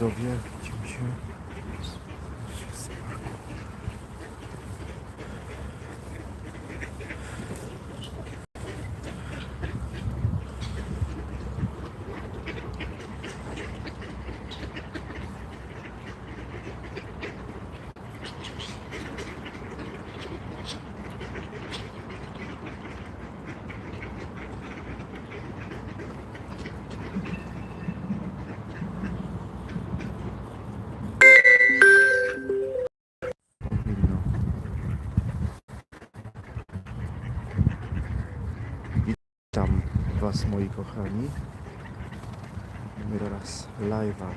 widzowie, widzimy się. Powinno. Witam Moi kochani. Mamy teraz live'a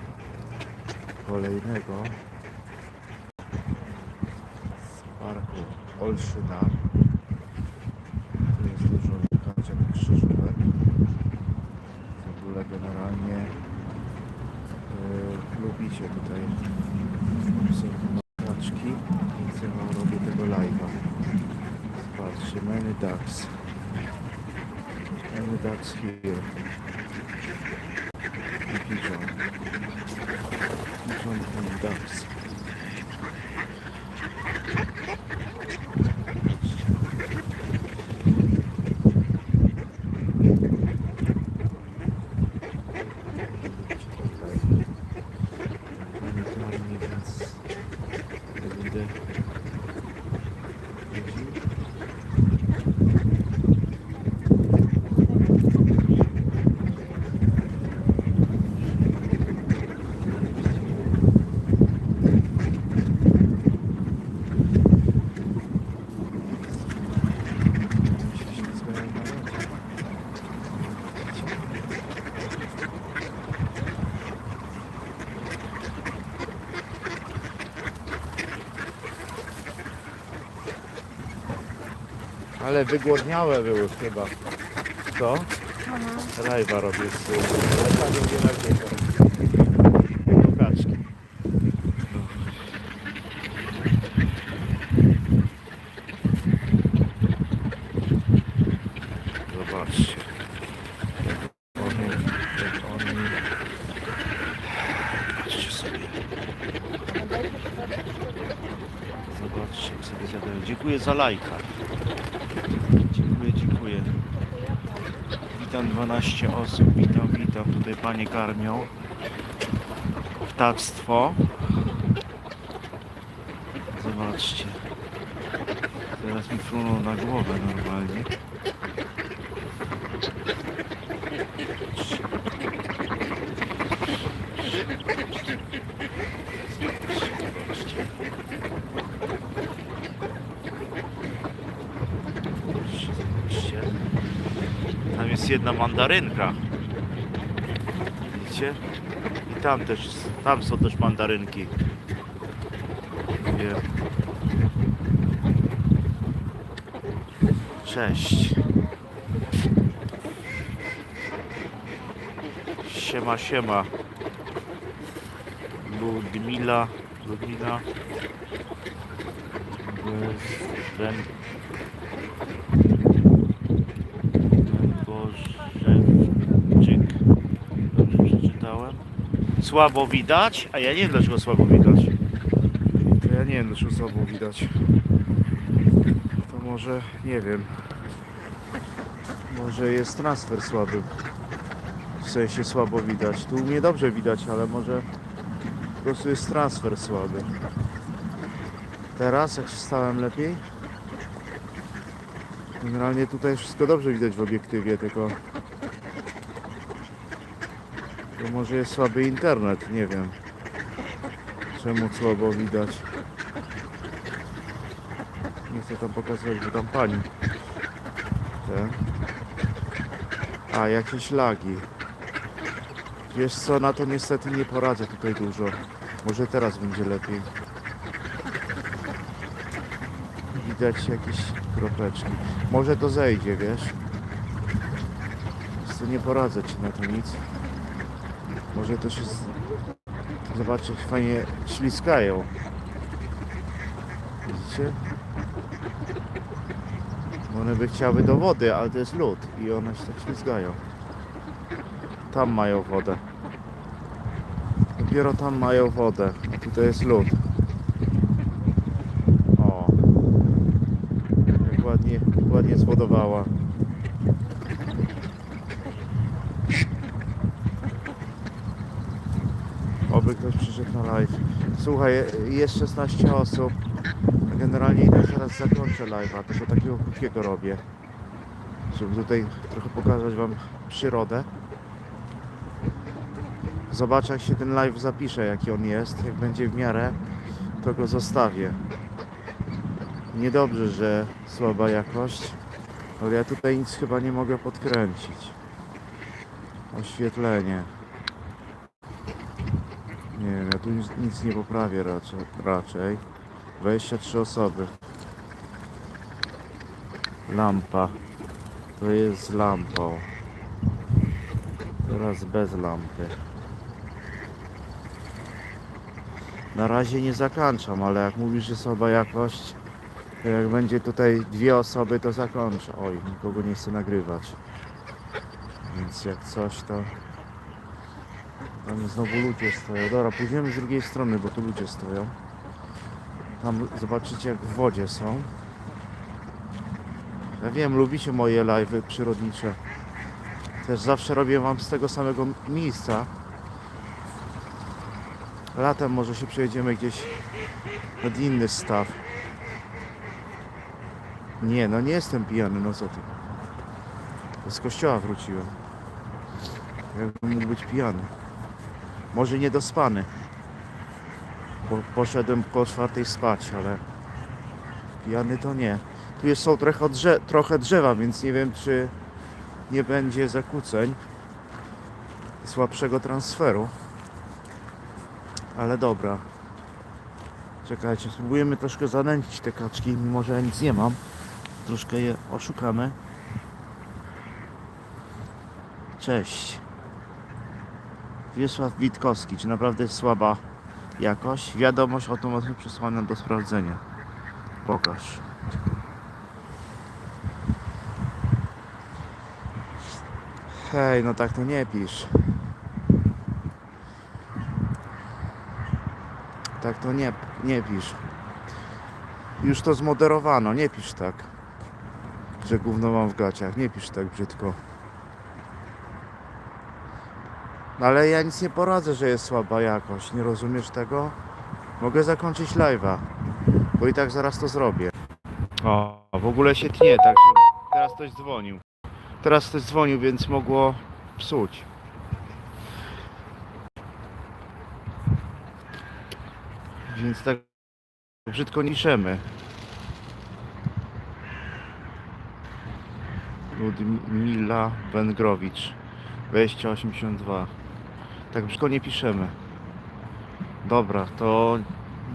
kolejnego z parku Olszyna. Tu jest dużo kaczek krzyżówek. W ogóle generalnie yy, lubicie tutaj obserwować kaczki, więc ja robię tego live'a. Zobaczcie, many ducks. Ducks here. Pigeon. Pigeon and ducks. Ale wygłodniałe były chyba. Co? Live'a robię z. Kaczki. Zobaczcie. Oni, oni... Sobie. Zobaczcie, sobie. Dziękuję za lajka. Dziękuję, dziękuję. Witam 12 osób. Witam, witam. Tutaj panie karmią. Ptactwo. Zobaczcie. Teraz mi fruną na głowę normalnie. Zobaczcie. Tam jest jedna mandarynka. Widzicie? I tam też, tam są też mandarynki. Wiem. Cześć. Siema, siema. Ludmila, Ludmila. Wen... Słabo widać? A ja nie wiem dlaczego słabo widać. To ja nie wiem dlaczego słabo widać. To może, nie wiem. Może jest transfer słaby. W sensie słabo widać. Tu mnie dobrze widać, ale może po prostu jest transfer słaby. Teraz, jak stałem lepiej? Generalnie tutaj wszystko dobrze widać w obiektywie, tylko to może jest słaby internet, nie wiem czemu słabo widać. Nie chcę tam pokazywać, bo tam pani. Te. A, jakieś lagi. Wiesz co, na to niestety nie poradzę tutaj dużo. Może teraz będzie lepiej. Widać jakieś kropeczki. Może to zejdzie, wiesz? To nie poradzę ci na to nic. Może to się... z- Zobaczcie, jak fajnie śliskają. Widzicie? One by chciały do wody, ale to jest lód i one się tak ślizgają. Tam mają wodę. dopiero tam mają wodę, tutaj jest lód. O. Ładnie, ładnie zwodowała. Oby ktoś przyszedł na live. Słuchaj, jest 16 osób. Generalnie i tak zaraz zakończę live'a, tylko takiego krótkiego robię. Żeby tutaj trochę pokazać wam przyrodę. Zobaczę jak się ten live zapisze, jaki on jest. Jak będzie w miarę, to go zostawię. Niedobrze, że słaba jakość, ale ja tutaj nic chyba nie mogę podkręcić. Oświetlenie. Tu nic, nic nie poprawię raczej. raczej. 23 osoby. Lampa. To jest z lampą. Teraz bez lampy. Na razie nie zakończam, ale jak mówisz, że słaba jakość, to jak będzie tutaj dwie osoby, to zakończę. Oj, nikogo nie chcę nagrywać. Więc jak coś, to... Tam znowu ludzie stoją. Dobra, pójdziemy z drugiej strony, bo tu ludzie stoją. Tam zobaczycie jak w wodzie są. Ja wiem, lubicie moje live'y przyrodnicze. Też zawsze robię wam z tego samego miejsca. Latem może się przejedziemy gdzieś nad inny staw. Nie, no nie jestem pijany, no co ty. Z kościoła wróciłem. Jakbym mógł być pijany. Może niedospany. Bo poszedłem po czwartej spać, ale pijany to nie. Tu jest są trochę, drze trochę drzewa, więc nie wiem czy nie będzie zakłóceń słabszego transferu. Ale dobra. Czekajcie, spróbujemy troszkę zanęcić te kaczki, mimo że ja nic nie mam. Troszkę je oszukamy. Cześć. Wiesław Witkowski, czy naprawdę jest słaba jakość? Wiadomość automatycznie przesłana do sprawdzenia. Pokaż. Hej, no tak to nie pisz. Tak to nie, nie pisz. Już to zmoderowano, nie pisz tak. Że gówno mam w gaciach, nie pisz tak brzydko. No ale ja nic nie poradzę, że jest słaba jakość. Nie rozumiesz tego? Mogę zakończyć live'a, bo i tak zaraz to zrobię. O, w ogóle się tnie, także teraz ktoś dzwonił. Teraz ktoś dzwonił, więc mogło psuć. Więc tak brzydko niszemy. Ludmila Węgrowicz 282 Tak brzydko nie piszemy. Dobra, to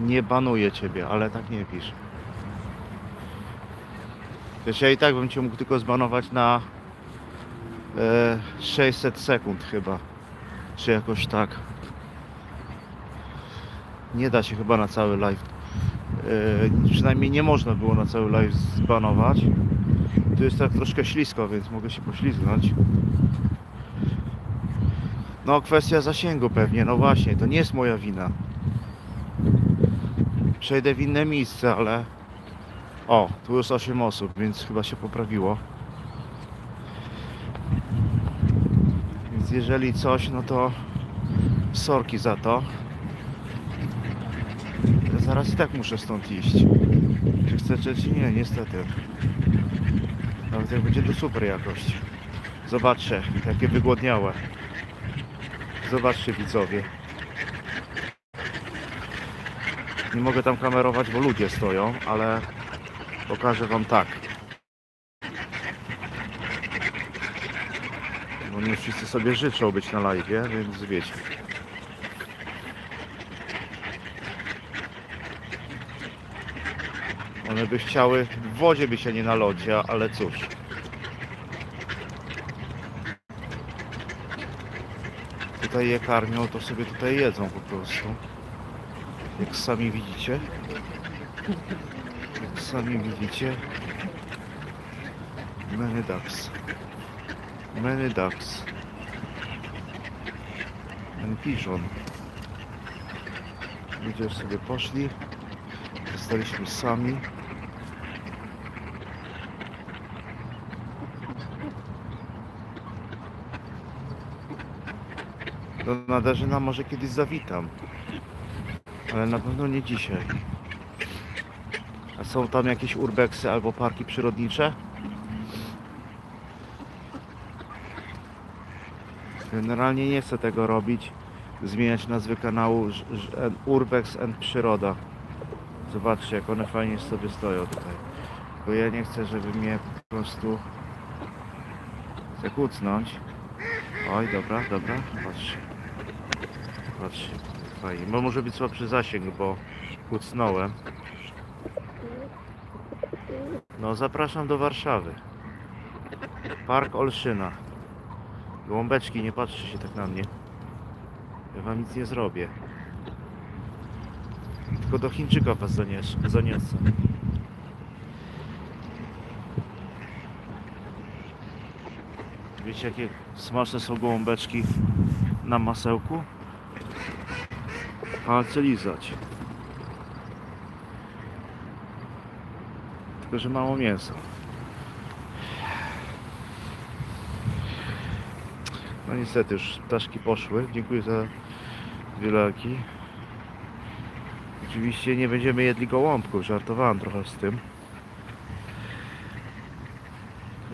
nie banuję ciebie, ale tak nie pisz. Wiesz, ja i tak bym cię mógł tylko zbanować na e, 600 sekund chyba. Czy jakoś tak. Nie da się chyba na cały live. E, przynajmniej nie można było na cały live zbanować. Tu jest tak troszkę ślisko, więc mogę się poślizgnąć. No, kwestia zasięgu pewnie, no właśnie, to nie jest moja wina. Przejdę w inne miejsce, ale... O, tu jest 8 osób, więc chyba się poprawiło. Więc jeżeli coś, no to sorki za to. Ja zaraz i tak muszę stąd iść. Czy chcecie, czy nie, niestety. Nawet jak będzie to super jakość. Zobaczcie, jakie wygłodniałe. Zobaczcie widzowie. Nie mogę tam kamerować, bo ludzie stoją, ale pokażę wam tak. Bo nie wszyscy sobie życzą być na live, więc wiecie. One by chciały w wodzie by się nie na lodzie, ale cóż. Tutaj je karmią, to sobie tutaj jedzą po prostu. Jak sami widzicie. Jak sami widzicie. Many ducks. Many ducks. And pigeon. Ludzie sobie poszli. Zostaliśmy sami. Do Nadarzyna może kiedyś zawitam. Ale na pewno nie dzisiaj. A są tam jakieś urbexy albo parki przyrodnicze? Generalnie nie chcę tego robić. Zmieniać nazwy kanału Urbex and Przyroda. Zobaczcie jak one fajnie sobie stoją tutaj. Bo ja nie chcę, żeby mnie po prostu zakucnąć. Oj, dobra, dobra, patrzcie. Patrzcie, fajnie. Bo może być słabszy zasięg, bo kucnąłem. No, zapraszam do Warszawy. Park Olszyna. Gołąbeczki, nie patrzcie się tak na mnie. Ja wam nic nie zrobię. Tylko do Chińczyka was zanies zaniosę. Wiecie jakie smaczne są gołąbeczki na masełku? Palce lizać. Tylko, że mało mięsa. No niestety już ptaszki poszły. Dziękuję za dwie lalki. Oczywiście nie będziemy jedli gołąbków, żartowałem trochę z tym.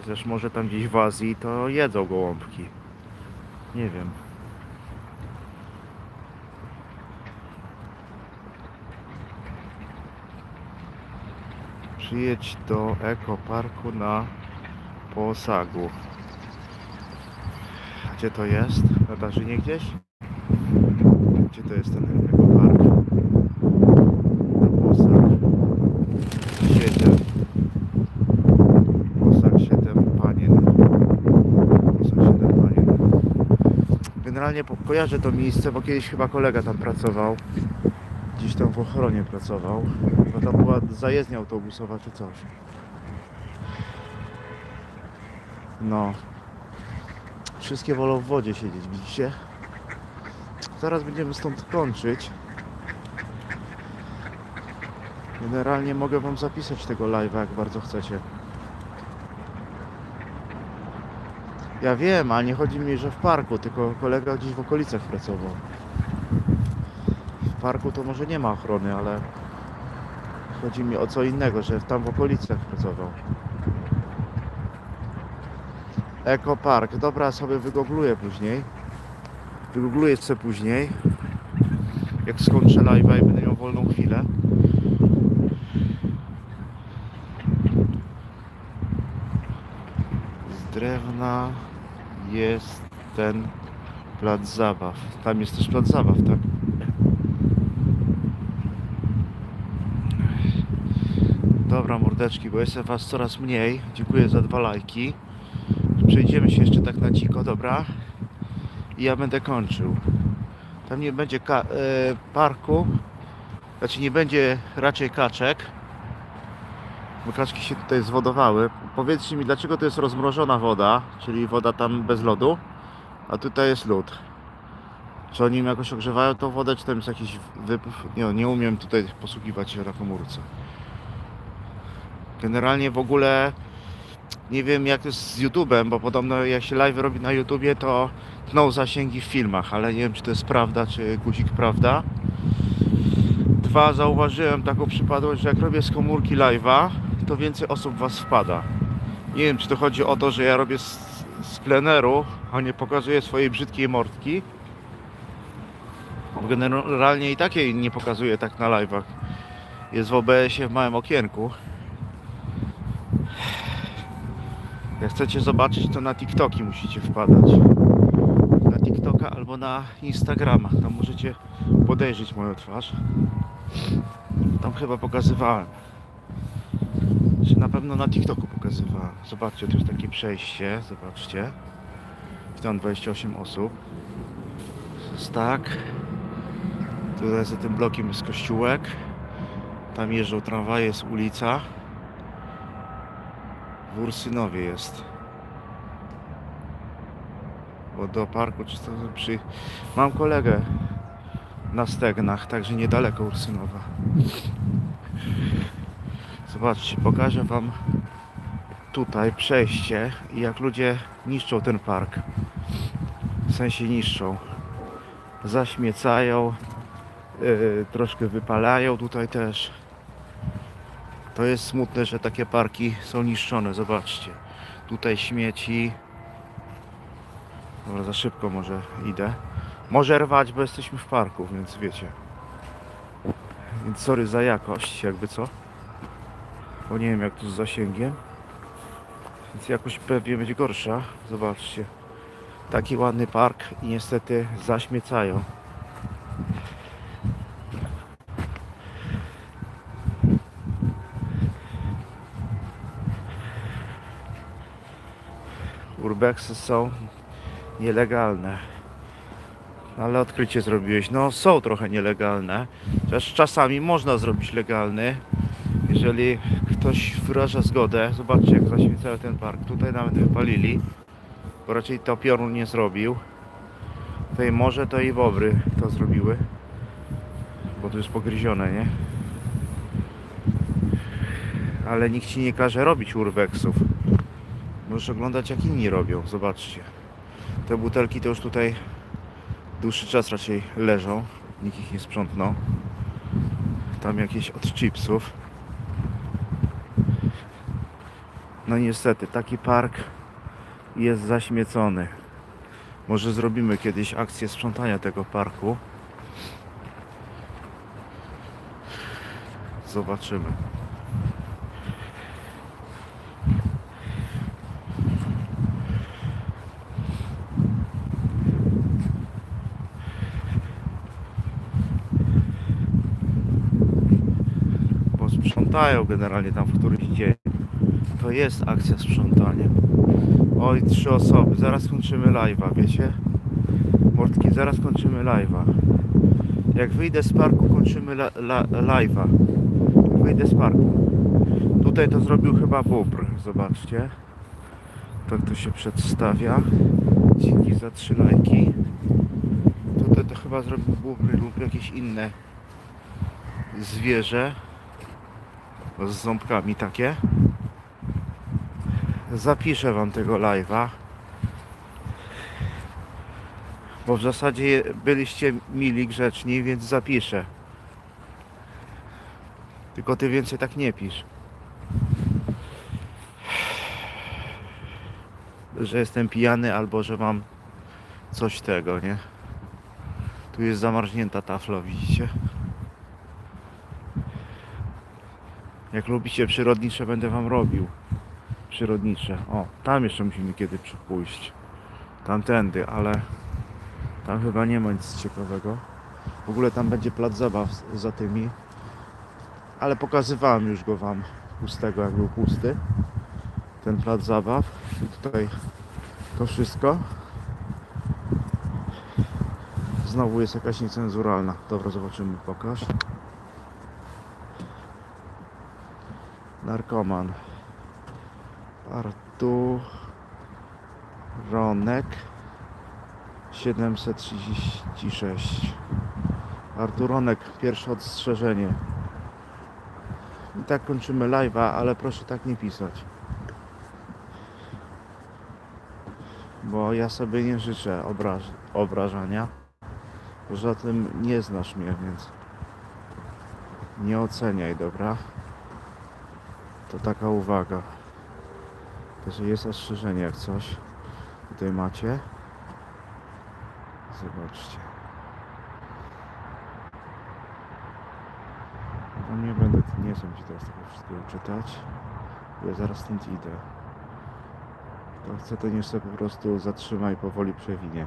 Chociaż może tam gdzieś w Azji to jedzą gołąbki. Nie wiem. Przyjedź do ekoparku na Posagu. Gdzie to jest? Na Darzynie gdzieś? Gdzie to jest ten ekopark? Na Posag. 7. Posag 7 panien. Posag 7 panien. Generalnie kojarzę to miejsce, bo kiedyś chyba kolega tam pracował. Tam w ochronie pracował. Chyba tam była zajezdnia autobusowa czy coś. No. Wszystkie wolą w wodzie siedzieć, widzicie? Zaraz będziemy stąd kończyć. Generalnie mogę wam zapisać tego live'a, jak bardzo chcecie. Ja wiem, a nie chodzi mi, że w parku, tylko kolega gdzieś w okolicach pracował. Parku to może nie ma ochrony, ale chodzi mi o co innego, że tam w okolicach pracował. Eko Park. Dobra, sobie wygoogluję później. Wygoogluję sobie później. Jak skończę live'a i będę miał wolną chwilę. Z drewna jest ten plac zabaw. Tam jest też plac zabaw, tak? Dobra, mordeczki, bo jest was coraz mniej. Dziękuję za dwa lajki. Przejdziemy się jeszcze tak na dziko, dobra? I ja będę kończył. Tam nie będzie ka- e, parku, znaczy nie będzie raczej kaczek, bo kaczki się tutaj zwodowały. Powiedzcie mi, dlaczego to jest rozmrożona woda, czyli woda tam bez lodu, a tutaj jest lód. Czy oni jakoś ogrzewają tą wodę, czy tam jest jakiś wypływ? Nie, nie umiem tutaj posługiwać się na komórce. Generalnie w ogóle nie wiem jak jest z YouTube'em, bo podobno jak się live robi na YouTubie, to tną zasięgi w filmach, ale nie wiem czy to jest prawda, czy guzik prawda. Dwa, zauważyłem taką przypadłość, że jak robię z komórki live'a, to więcej osób was wpada. Nie wiem czy to chodzi o to, że ja robię z, z pleneru, a nie pokazuję swojej brzydkiej mordki. Bo generalnie i takiej nie pokazuję tak na live'ach. Jest w OBS-ie w małym okienku. Jak chcecie zobaczyć, to na TikToki musicie wpadać. Na TikToka albo na Instagrama. Tam możecie podejrzeć moją twarz. Tam chyba pokazywałem. Czy na pewno na TikToku pokazywałem. Zobaczcie, tu jest takie przejście. Zobaczcie. Tam 28 osób. Tak. Tutaj za tym blokiem jest kościółek. Tam jeżdżą tramwaje, jest ulica. W Ursynowie jest. Bo do parku czy to przy... Mam kolegę na stegnach, także niedaleko Ursynowa. Zobaczcie, pokażę Wam tutaj przejście i jak ludzie niszczą ten park. W sensie niszczą. Zaśmiecają, yy, troszkę wypalają tutaj też. To jest smutne, że takie parki są niszczone. Zobaczcie. Tutaj śmieci. Dobra, za szybko może idę. Może rwać, bo jesteśmy w parku, więc wiecie. Więc sorry za jakość, jakby co. Bo nie wiem jak tu z zasięgiem. Więc jakoś pewnie będzie gorsza. Zobaczcie. Taki ładny park i niestety zaśmiecają. Urbexy są nielegalne. Ale odkrycie zrobiłeś. No są trochę nielegalne. Chociaż czasami można zrobić legalny. Jeżeli ktoś wyraża zgodę. Zobaczcie jak zaświecają ten park. Tutaj nawet wypalili. Bo raczej to piorun nie zrobił. Tutaj może to i bobry to zrobiły. Bo to jest pogryzione, nie? Ale nikt ci nie każe robić urbexów. Możesz oglądać jak inni robią. Zobaczcie. Te butelki to już tutaj dłuższy czas raczej leżą. Nikt ich nie sprzątnął. Tam jakieś od chipsów. No niestety, taki park jest zaśmiecony. Może zrobimy kiedyś akcję sprzątania tego parku. Zobaczymy. Bo sprzątają generalnie tam w którymś dzień. To jest akcja sprzątania. Oj, trzy osoby. Zaraz kończymy live'a, wiecie? Mordki, zaraz kończymy live'a. Jak wyjdę z parku, kończymy live'a. Wyjdę z parku. Tutaj to zrobił chyba Bóbr. Zobaczcie. Tak to się przedstawia. Dzięki za trzy lajki. Tutaj to chyba zrobił Bóbr lub jakieś inne zwierzę. Z ząbkami takie. Zapiszę wam tego live'a. Bo w zasadzie byliście mili, grzeczni, więc zapiszę. Tylko ty więcej tak nie pisz. Że jestem pijany albo że mam coś tego, nie? Tu jest zamarznięta tafla, widzicie? Jak lubicie przyrodnicze, będę wam robił przyrodnicze. O, tam jeszcze musimy kiedy pójść. Tamtędy, ale tam chyba nie ma nic ciekawego. W ogóle tam będzie plac zabaw za tymi. Ale pokazywałem już go wam pustego, jak był pusty. Ten plac zabaw. I tutaj to wszystko. Znowu jest jakaś niecenzuralna. Dobra, zobaczymy, pokaż. Narkoman. Arturonek 736 Arturonek, pierwsze ostrzeżenie i tak kończymy live'a, ale proszę tak nie pisać bo ja sobie nie życzę obraż obrażania poza tym nie znasz mnie, więc nie oceniaj, dobra? To taka uwaga Także jest ostrzeżenie jak coś. Tutaj macie. Zobaczcie. No nie będę, nie chcę ci teraz tego wszystkiego czytać. Ja zaraz stąd idę. To chcę, niech sobie po prostu zatrzymaj i powoli przewinie.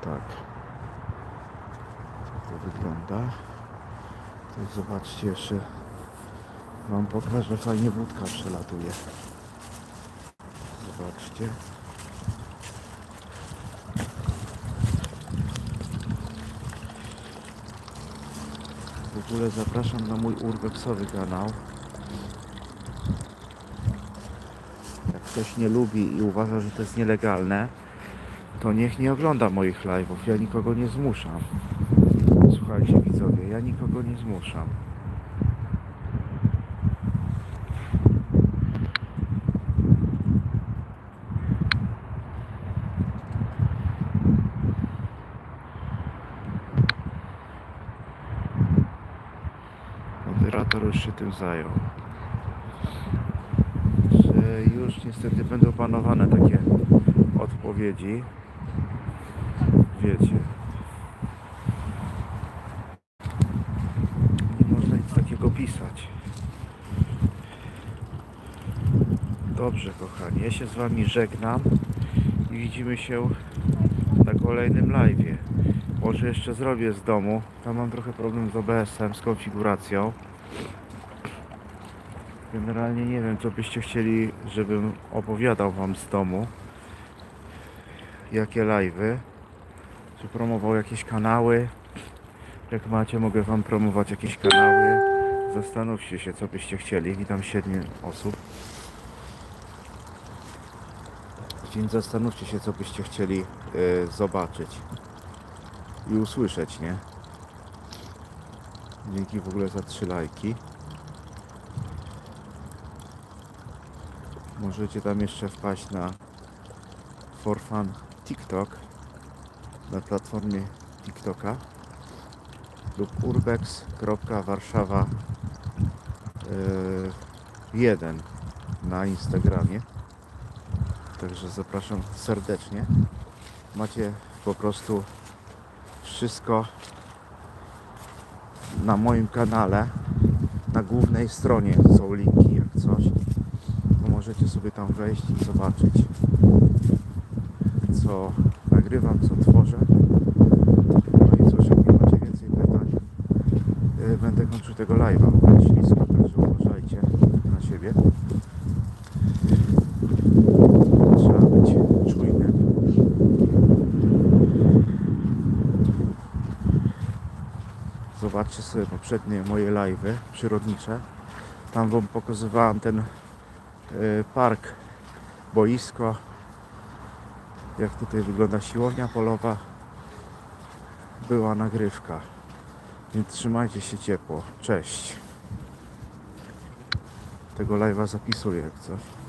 Tak. Tak to wygląda. To zobaczcie jeszcze. Wam pokażę, fajnie wódka przelatuje. Zobaczcie. W ogóle zapraszam na mój urbexowy kanał. Jak ktoś nie lubi i uważa, że to jest nielegalne, to niech nie ogląda moich live'ów. Ja nikogo nie zmuszam. Słuchajcie widzowie, ja nikogo nie zmuszam. Moderator już się tym zajął. Że już niestety będą panowane takie odpowiedzi. Wiecie. Nie można nic takiego pisać. Dobrze, kochani, ja się z Wami żegnam i widzimy się na kolejnym live'ie. Może jeszcze zrobię z domu. Tam mam trochę problem z OBS-em, z konfiguracją. Generalnie nie wiem, co byście chcieli, żebym opowiadał Wam z domu. Jakie live'y. Czy promował jakieś kanały. Jak macie, mogę Wam promować jakieś kanały. Zastanówcie się, co byście chcieli. Witam 7 osób. Więc zastanówcie się, co byście chcieli y, zobaczyć i usłyszeć, nie? Dzięki w ogóle za trzy lajki. Możecie tam jeszcze wpaść na For Fun TikTok na platformie TikToka lub urbex.warszawa 1 na Instagramie. Także zapraszam serdecznie. Macie po prostu wszystko na moim kanale. Na głównej stronie są linki jak coś. To możecie sobie tam wejść i zobaczyć co nagrywam, co tworzę. No i cóż, jak nie macie więcej pytań, yy, będę kończył tego live'a. Będzie ślisko, także uważajcie na siebie. Trzeba być czujnym. Sobie poprzednie moje live'y przyrodnicze. Tam wam pokazywałem ten y, park, boisko, jak tutaj wygląda siłownia polowa. Była nagrywka. Więc trzymajcie się ciepło. Cześć. Tego live'a zapisuję jak coś.